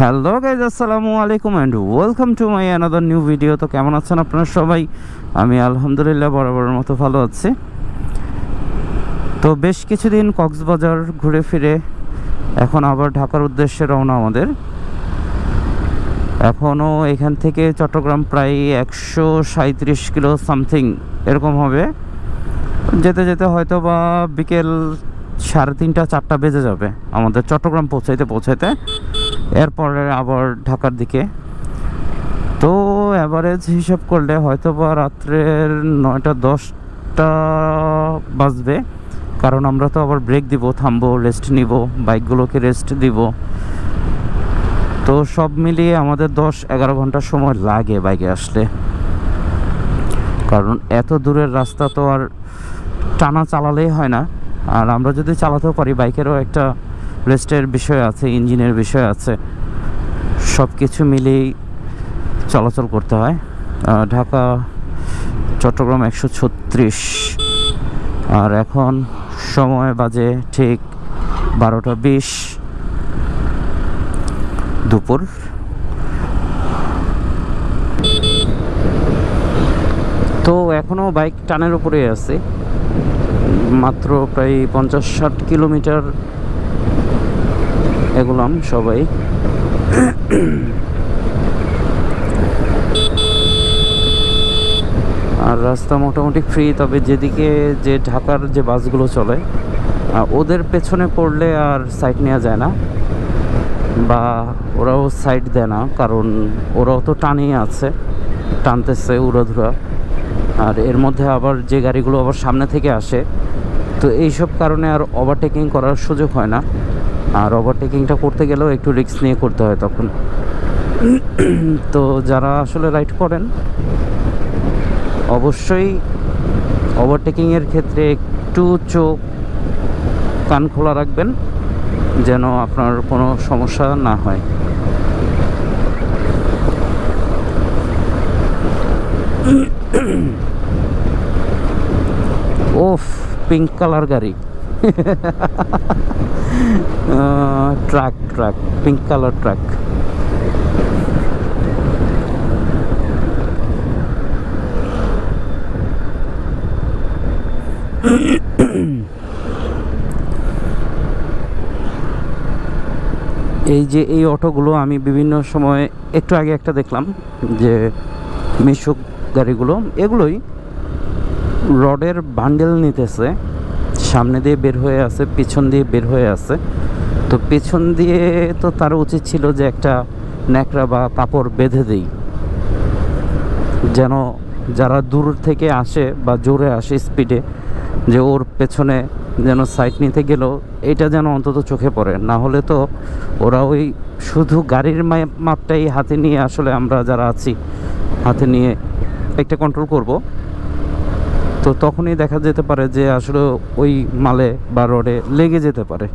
Hello guys আসসালামু আলাইকুম and welcome to my another new video তো কেমন আছেন আপনারা সবাই? আমি আলহামদুলিল্লাহ বরাবরের মতো ভালো আছি। তো বেশ কিছুদিন কক্সবাজার ঘুরে ফিরে এখন আবার ঢাকার উদ্দেশ্যে রওনা আমাদের। এখনও এখান থেকে চট্টগ্রাম প্রায় একশো সাঁত্রিশ কিলো সামথিং এরকম হবে। যেতে যেতে হয়তো বা বিকেল সাড়ে তিনটা, চারটা বেজে যাবে আমাদের চট্টগ্রাম পৌঁছাইতে পৌঁছাইতে। এরপরে আবার ঢাকার দিকে। তো অ্যাভারেজ হিসাব করলে হয়তো বা রাত্রের নয়টা, দশটা বাজবে। কারণ আমরা তো আবার ব্রেক দিব, থামবো রেস্ট নিব, বাইকগুলোকে রেস্ট দিব। তো সব মিলিয়ে আমাদের দশ, এগারো ঘণ্টা সময় লাগে বাইকে আসলে। কারণ এত দূরের রাস্তা তো আর টানা চালালেই হয় না। আর আমরা যদি চালাতেও পারি, বাইকেরও একটা রেস্টের বিষয় আছে, ইঞ্জিনের বিষয় আছে সব কিছু মিলেই চলাচল করতে হয়। ঢাকা, চট্টগ্রাম একশো ছত্রিশ। আর এখন সময় বাজে ঠিক বারোটা বিশ। দুপুর। তো এখনও বাইক টানের উপরে আছে। মাত্র প্রায় পঞ্চাশ ষাট কিলোমিটার এগুলাম সবাই। আর রাস্তা মোটামুটি ফ্রি তবে যেদিকে যে ঢাকার যে বাসগুলো চলে ওদের পেছনে পড়লে আর সাইড নেওয়া যায় না, বা ওরাও সাইড দেয় না, কারণ ওরাও তো টানিয়ে আছে, টানতেছে উড়াধুরা। আর এর মধ্যে আবার যে গাড়িগুলো আবার সামনে থেকে আসে, তো এইসব কারণে আর ওভারটেকিং করার সুযোগ হয় না। আর ওভারটেকিংটা করতে গেলেও একটু রিস্ক নিয়ে করতে হয় তখন। তো যারা আসলে রাইড করেন, অবশ্যই ওভারটেকিংয়ের ক্ষেত্রে একটু চোখ, কান খোলা রাখবেন, যেন আপনার কোনো সমস্যা না হয়। ওফ পিঙ্ক কালার গাড়ি। Truck truck pink colour truck এই যে এই অটোগুলো আমি বিভিন্ন সময় একটু আগে একটা দেখলাম যে মিশুক গাড়িগুলো, এগুলোই রডের বান্ডেল নিতেছে। সামনে দিয়ে বের হয়ে আছে, পিছন দিয়ে বের হয়ে আছে। তো পেছন দিয়ে তো তার উচিত ছিল যে একটা ন্যাকড়া বা কাপড় বেঁধে দেই। যেন যারা দূর থেকে আসে বা জোরে আসে স্পিডে যে ওর পেছনে যেন সাইড নিতে গেলেও এটা যেন অন্তত চোখে পড়ে। না হলে তো ওরা ওই শুধু গাড়ির মাপটাই হাতে নিয়ে আসলে আমরা যারা আছি, হাতে নিয়ে একটা কন্ট্রোল করব। তো তখনই দেখা যেতে পারে যে আসলে ওই মালে বা রোডে লেগে যেতে পারে।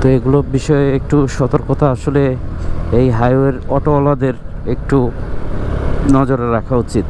তো এগুলো বিষয়ে একটু সতর্কতা আসলে এই হাইওয়ের অটোওয়ালাদের একটু নজরে রাখা উচিত।